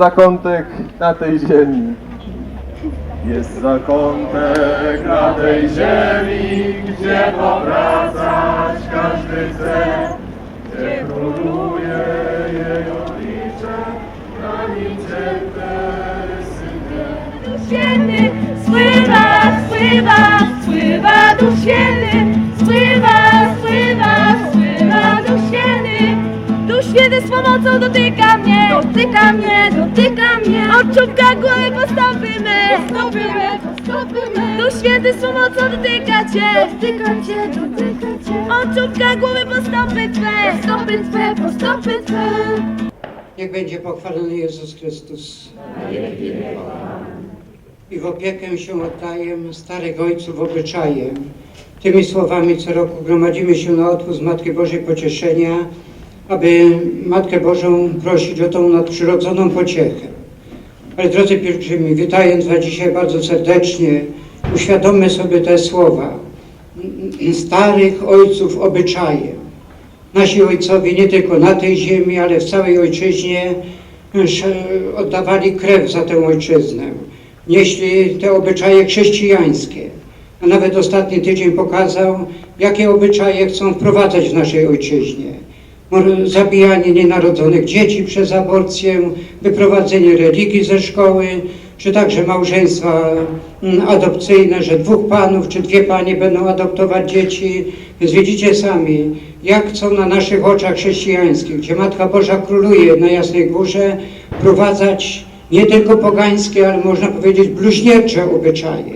Zakątek na tej ziemi. Jest zakątek na tej ziemi, gdzie powracać każdy chce, gdzie króluje jej oblicze, na nim Duch Święty spływa, spływa, spływa Duch Święty, spływa, z pomocą dotyka mnie, dotyka mnie, dotyka mnie. Od czubka głowy postąpimy, postąpimy, postąpimy. Duch Święty z pomocą dotyka cię, dotyka cię, dotyka cię. Od głowy postąpy twe, postąpy. Niech będzie pochwalony Jezus Chrystus. I w opiekę się oddaję starych ojców obyczajem. Tymi słowami co roku gromadzimy się na odpust Matki Bożej Pocieszenia, aby Matkę Bożą prosić o tą nadprzyrodzoną pociechę. Ale drodzy pielgrzymi, witając Was dzisiaj bardzo serdecznie, uświadommy sobie te słowa starych ojców obyczajem. Nasi ojcowie nie tylko na tej ziemi, ale w całej ojczyźnie oddawali krew za tę ojczyznę. Nieśli te obyczaje chrześcijańskie. A nawet ostatni tydzień pokazał, jakie obyczaje chcą wprowadzać w naszej ojczyźnie. Zabijanie nienarodzonych dzieci przez aborcję, wyprowadzenie religii ze szkoły, czy także małżeństwa mm, adopcyjne, że dwóch panów czy dwie panie będą adoptować dzieci. Więc widzicie sami, jak chcą na naszych oczach chrześcijańskich, gdzie Matka Boża króluje na Jasnej Górze, wprowadzać nie tylko pogańskie, ale można powiedzieć bluźniercze obyczaje.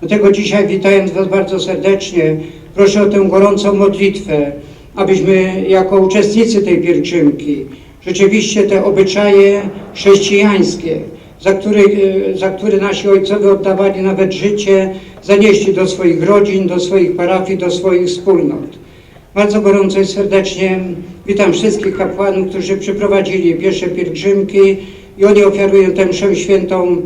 Dlatego dzisiaj witając Was bardzo serdecznie, proszę o tę gorącą modlitwę, abyśmy jako uczestnicy tej pielgrzymki rzeczywiście te obyczaje chrześcijańskie, za, których, e, za które nasi ojcowie oddawali nawet życie, zanieśli do swoich rodzin, do swoich parafii, do swoich wspólnot. Bardzo gorąco i serdecznie witam wszystkich kapłanów, którzy przyprowadzili pierwsze pielgrzymki i oni ofiarują tę mszę świętą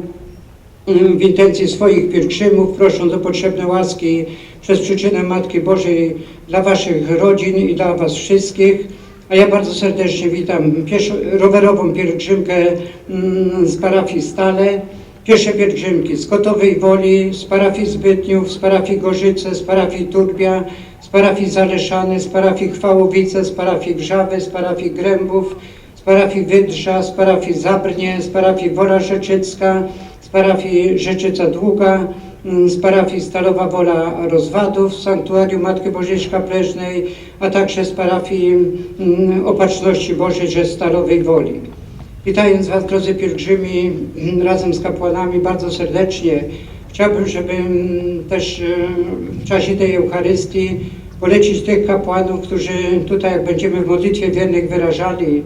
w intencji swoich pielgrzymów, prosząc o potrzebne łaski przez przyczynę Matki Bożej dla Waszych rodzin i dla Was wszystkich. A ja bardzo serdecznie witam pieszo, rowerową pielgrzymkę mm, z parafii Stale, pierwsze pielgrzymki z Kotowej Woli, z parafii Zbytniów, z parafii Gorzyce, z parafii Turbia, z parafii Zaleszany, z parafii Chwałowice, z parafii Grzawy, z parafii Grębów, z parafii Wydrza, z parafii Zabrnie, z parafii Wola Rzeczycka, z parafii Rzeczyca Długa, mm, z parafii Stalowa Wola Rozwadów, z sanktuarium Matki Bożej Szkapleżnej, a także z parafii mm, Opatrzności Bożej ze Stalowej Woli. Witając Was, drodzy pielgrzymi, mm, razem z kapłanami bardzo serdecznie, chciałbym, żeby też e, w czasie tej Eucharystii polecić tych kapłanów, którzy tutaj, jak będziemy w modlitwie wiernych wyrażali,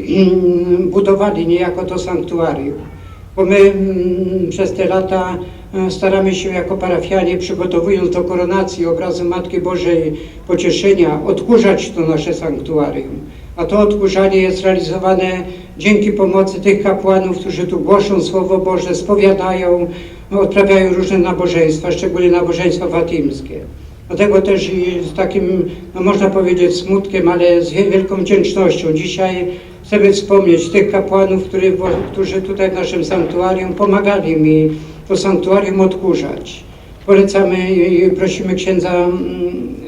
budowali niejako to sanktuarium. Bo my mm, przez te lata e, staramy się jako parafianie, przygotowując do koronacji obrazu Matki Bożej Pocieszenia, odkurzać to nasze sanktuarium. A to odkurzanie jest realizowane dzięki pomocy tych kapłanów, którzy tu głoszą Słowo Boże, spowiadają, odprawiają różne nabożeństwa, szczególnie nabożeństwa fatimskie. Dlatego też i z takim, no można powiedzieć, smutkiem, ale z wie- wielką wdzięcznością dzisiaj chcemy wspomnieć tych kapłanów, który, którzy tutaj w naszym sanktuarium pomagali mi to sanktuarium odkurzać. Polecamy i prosimy księdza mm,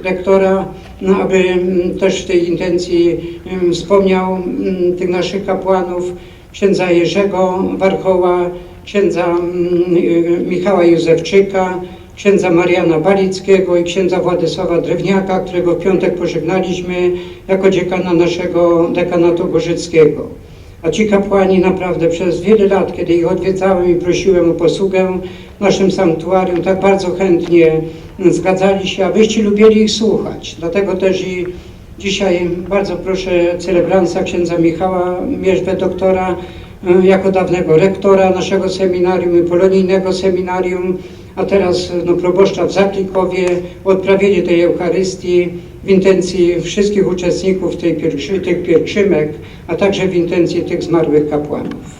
rektora, no, aby mm, też w tej intencji mm, wspomniał tych naszych kapłanów, księdza Jerzego Warchoła, księdza y, Michała Józefczyka, księdza Mariana Balickiego i księdza Władysława Drewniaka, którego w piątek pożegnaliśmy jako dziekana naszego dekanatu gorzyckiego. A ci kapłani naprawdę przez wiele lat, kiedy ich odwiedzałem i prosiłem o posługę w naszym sanktuarium, tak bardzo chętnie zgadzali się, abyście lubili ich słuchać. Dlatego też i dzisiaj bardzo proszę celebransa księdza Michała Mierzwę, doktora, e, jako dawnego rektora naszego seminarium i polonijnego seminarium, a teraz no, proboszcza w Zaklikowie, odprawienie tej Eucharystii w intencji wszystkich uczestników tej pielgrzy, tych pielgrzymek, a także w intencji tych zmarłych kapłanów.